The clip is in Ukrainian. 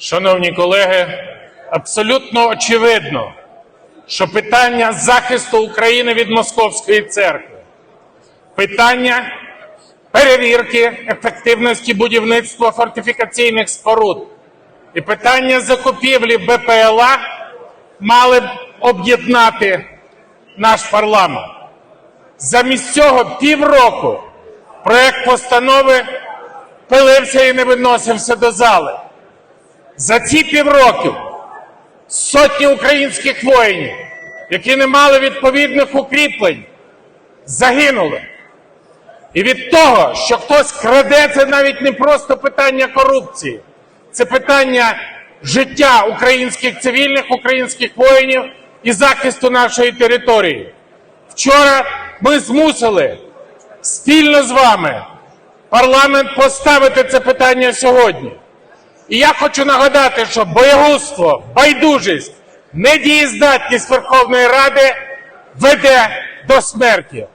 Шановні колеги, абсолютно очевидно, що питання захисту України від московської церкви, питання перевірки ефективності будівництва фортифікаційних споруд і питання закупівлі БПЛА мали б об'єднати наш парламент. Замість цього півроку проект постанови пилився і не виносився до зали. За ці півроку сотні українських воїнів, які не мали відповідних укріплень, загинули. І від того, що хтось краде, це навіть не просто питання корупції, це питання життя українських цивільних, українських воїнів і захисту нашої території. Вчора ми змусили спільно з вами парламент поставити це питання сьогодні. І я хочу нагадати, що боягузтво, байдужість, недієздатність Верховної Ради веде до смерті.